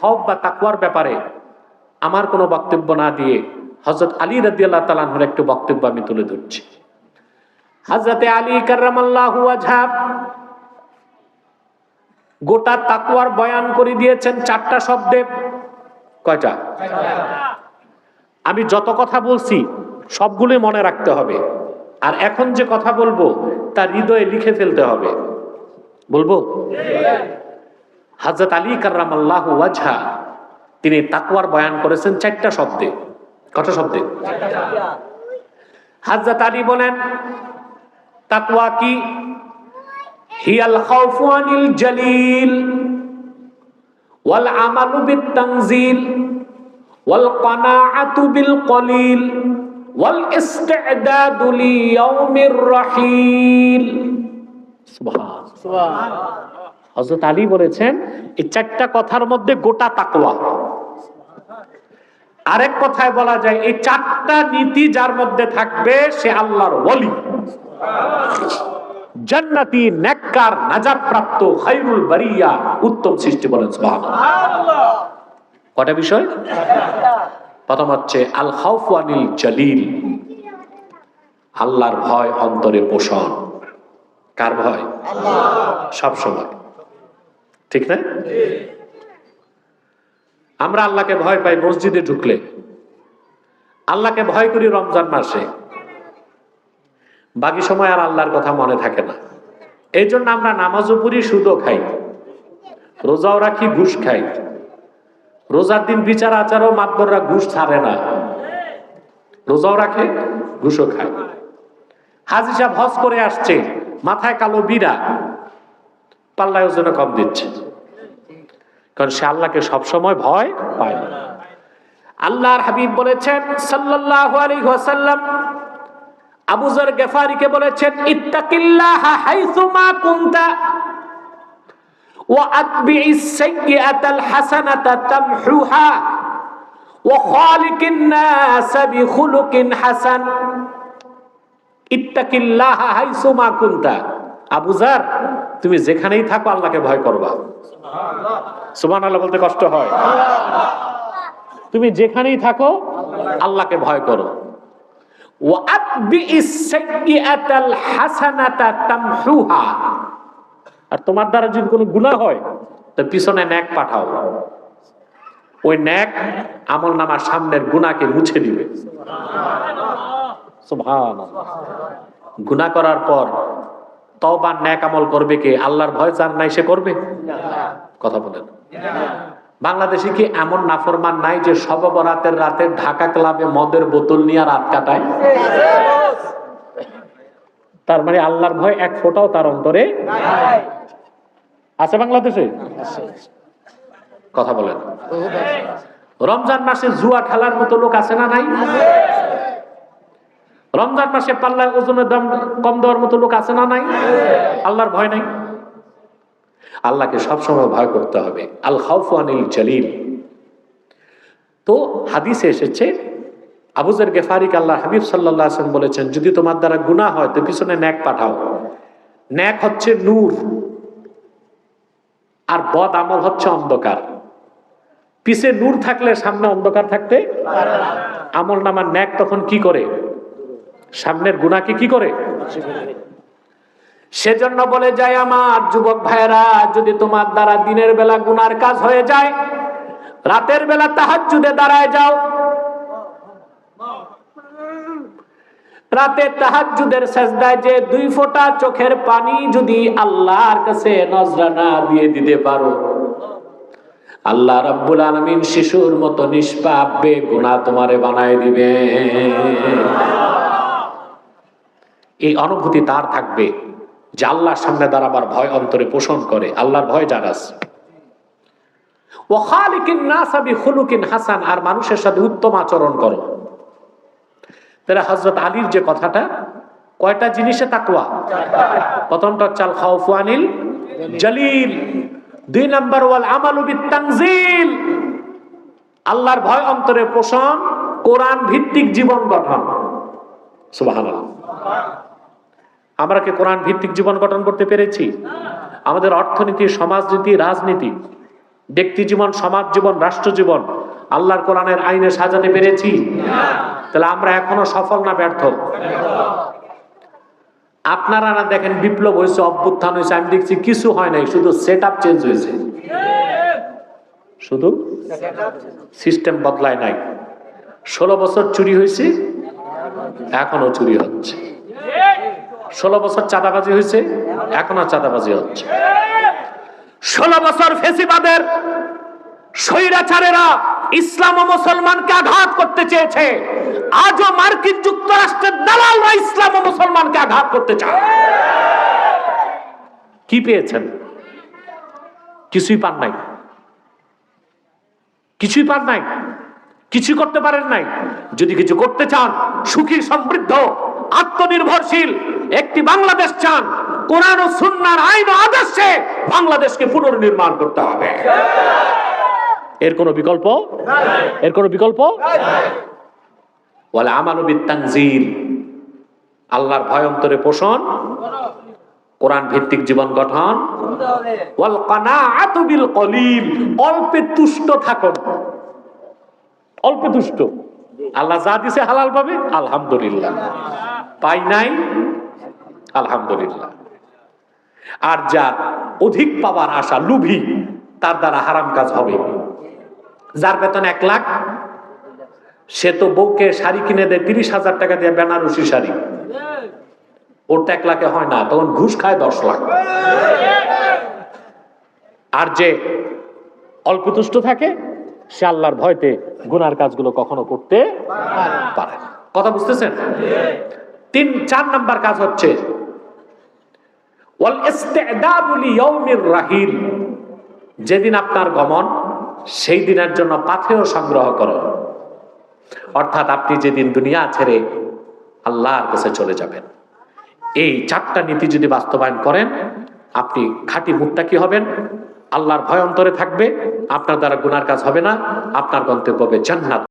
খব বা তাকুয়ার ব্যাপারে আমার কোনো বক্তব্য না দিয়ে হজরত আলী রাদি আল্লাহ তালানহর একটু বক্তব্য আমি তুলে ধরছি। হজরতে আলী কার্রামাল্লাহু গোটা তাকুয়ার বয়ান করে দিয়েছেন চারটা শব্দে। কয়টা? আমি যত কথা বলছি সবগুলোই মনে রাখতে হবে। আর এখন যে কথা বলব তা হৃদয়ে লিখে ফেলতে হবে। বলব? হাজরত আলী কার্রাম আল্লাহ ওয়াজহা, তিনি তাকুয়ার বয়ান করেছেন চারটা শব্দে। কটা শব্দে? হাজরত আলী বলেন তাকুয়া কি? হিয়াল খাউফু আনিল জালিল, ওয়াল আমালু বিত তানজিল ওয়াল কানাআতু বিল কলিল, ওয়াল ইস্তি'দাদু লিয়াউমির রাহিল। সুবহান। হযরত আলী বলেছেন এই চারটা কথার মধ্যে গোটা তাকওয়া। আরেক কথায় বলা যায় এই চারটা নীতি যার মধ্যে থাকবে সে আল্লাহর ওলি। জান্নাতি নেককার খায়রুল বারিয়া উত্তম সৃষ্টি বলেন কটা বিষয়? প্রথম হচ্ছে আল খাউফু আনিল জালিল। আল্লাহর ভয় অন্তরে পোষণ। কার ভয়? সব সময়। ঠিক না? আমরা আল্লাহকে ভয় পাই মসজিদে ঢুকলে। আল্লাহকে ভয় করি রমজান মাসে। বাকি সময় আর আল্লাহর কথা মনে থাকে না। এই জন্য আমরা নামাজও পড়ি, সুদও খাই। রোজাও রাখি, ঘুষ খাই। রোজার দিন বিচার আচারও মাতবররা ঘুষ ছাড়ে না। রোজাও রাখে, ঘুষও খায়। হাজি সাহেব হজ করে আসছে, মাথায় কালো বিরা পাল্লায় ওজনে কম দিচ্ছে। কারণ সে আল্লাহকে সবসময় ভয় পায় না। আল্লাহর হাবিব বলেছেন, সাল্লাল্লাহু আলাইহি ওয়াসাল্লাম আবু যর গেফারিকে বলেছেন, ইত্তাকিল্লাহ হাইসুমা কুনতা ওয়া আতবিইস সাইয়্যাতাল হাসানাতা তামহুহা ওয়া খালিকিন নাস বিখুলুকিন হাসান। ইত্তাকিল্লাহ হাইসুমা কুনতা আবু যর, তুমি যেখানেই থাকো আল্লাহকে ভয় করবা। সুবহানাল্লাহ বলতে কষ্ট হয়। তুমি যেখানেই থাকো আল্লাহকে ভয় করো। আর তোমার দ্বারা যদি কোনো গুণা হয়, তো পিছনে ন্যাক পাঠাও। ওই ন্যাক আমল নামার সামনের গুণাকে মুছে দিবে। গুণা করার পর তবা ন্যাক আমল করবে কে? আল্লাহর ভয় যার নাই সে করবে? কথা বলেন। বাংলাদেশে কি এমন নাফরমান নাই যে সব বরাতের রাতে ঢাকা ক্লাবে মদের বোতল নিয়ে রাত কাটায়? তার মানে আল্লাহর ভয় এক ফোটাও তার অন্তরে আছে বাংলাদেশে? কথা বলেন। রমজান মাসে জুয়া খেলার মতো লোক আছে না নাই? রমজান মাসে পাল্লায় ওজনের দাম কম দেওয়ার মতো লোক আছে না নাই? আল্লাহর ভয় নাই? আল্লাহকে সবসময় ভয় করতে হবে। আল আনিল জালিল। তো হাদিসে এসেছে, আবুজের গেফারিক আল্লাহ হাবিব সাল্লাহ আসেন বলেছেন, যদি তোমার দ্বারা গুণা হয়, তো পিছনে ন্যাক পাঠাও। ন্যাক হচ্ছে নূর, আর বদ আমল হচ্ছে অন্ধকার। পিছে নূর থাকলে সামনে অন্ধকার থাকতে আমল নামার ন্যাক তখন কি করে? সামনের গুণাকে কি করে? সেজন্য বলে যায় আমার যুবক ভাইরা যদি তোমার দ্বারা দিনের বেলা গুনার কাজ হয়ে যায়, রাতের বেলা তাহাজ্জুদে দাঁড়ায় যাও। রাতে তাহাজ্জুদের সেজদায় যে দুই ফোঁটা চোখের পানি যদি আল্লাহর কাছে নজরানা দিয়ে দিতে পারো, আল্লাহ রাব্বুল আলামিন শিশুর মতো নিষ্পাপ বেগুনাহ তোমারে বানায় দিবে অনুভূতি তার থাকবে যে আল্লাহর সামনে দাঁড়াবার ভয় অন্তরে পোষণ করে, আল্লাহর ভয় যার আছে। ও খালিকিন নাসাবি খুলুকিন হাসান, আর মানুষের সাথে উত্তম আচরণ করো। তাহলে হজরত আলীর যে কথাটা, কয়টা জিনিসে তাকুয়া প্রথমটা খাউফু আনিল জালিল। দুই নাম্বার, ওয়াল আমালু বিতানজিল আল্লাহর ভয় অন্তরে পোষণ, কোরআন ভিত্তিক জীবন গঠন। সুবহানাল্লাহ। আমরা কি কোরআন ভিত্তিক জীবন গঠন করতে পেরেছি? আমাদের অর্থনীতি, সমাজনীতি, রাজনীতি, ব্যক্তি জীবন, সমাজ জীবন, রাষ্ট্র জীবন, আল্লাহর কোরআনের আইনে সাজাতে পেরেছি? তাহলে আমরা এখনও সফল না ব্যর্থ? আপনারা না দেখেন বিপ্লব হয়েছে, অভ্যুত্থান হয়েছে, আমি দেখছি কিছু হয় নাই, শুধু সেট আপ চেঞ্জ হয়েছে। শুধু সিস্টেম বদলায় নাই। ষোলো বছর চুরি হয়েছে, এখনও চুরি হচ্ছে। ষোলো বছর চাঁদাবাজি হয়েছে, এখনও চাঁদাবাজি হচ্ছে। ষোলো বছর ফেসিবাদের স্বৈরাচারেরা ইসলাম ও মুসলমানকে আঘাত করতে চেয়েছে। আজও মার্কিন যুক্তরাষ্ট্রের দালালরা ইসলাম ও মুসলমানকে আঘাত করতে চায়। কি পেয়েছেন? কিছুই পান নাই। কিছুই পান নাই। কিছু করতে পারেন নাই। যদি কিছু করতে চান, সুখী, সমৃদ্ধ আত্মনির্ভরশীল। একটি বাংলাদেশ চান, কোরআন ও সুন্নার আইন ও আদর্শে বাংলাদেশকে পুনর্নির্মাণ করতে হবে। এর কোনো বিকল্প? এর কোনো বিকল্প? বলে আমানবিক তানজিল আল্লাহর ভয়ন্তরে পোষণ কোরআন ভিত্তিক জীবন গঠন। ওয়াল কানাআতু বিল কলিল অল্পে তুষ্ট থাকুন। অল্পে তুষ্ট। আল্লাহ যা দিছে হালাল পাবে, আলহামদুলিল্লাহ। পাই নাই? আলহামদুলিল্লাহ। আর যার অধিক পাওয়ার আশা লুভি, তার দ্বারা হারাম কাজ হবে। যার বেতন এক লাখ, সে তো বউকে শাড়ি কিনে দেয়, তিরিশ হাজার টাকা দিয়ে বেনারসি শাড়ি। ওর তো এক লাখে হয় না, তখন ঘুষ খায় দশ লাখ। আর যে অল্পতুষ্ট থাকে, সে আল্লাহর ভয়তে গুনার কাজগুলো কখনো করতে পারে কথা বুঝতেছেন? তিন, চার নাম্বার কাজ হচ্ছে রাহিল, যেদিন আপনার গমন, সেই দিনের জন্য পাথেও সংগ্রহ করো। অর্থাৎ আপনি যেদিন দুনিয়া ছেড়ে আল্লাহর কাছে চলে যাবেন, এই চারটা নীতি যদি বাস্তবায়ন করেন, আপনি খাঁটি মুত্তাকি হবেন? আল্লাহর ভয় অন্তরে থাকবে, আপনার দ্বারা গুনার কাজ হবে না, আপনার গন্তব্য হবে জান্নাত।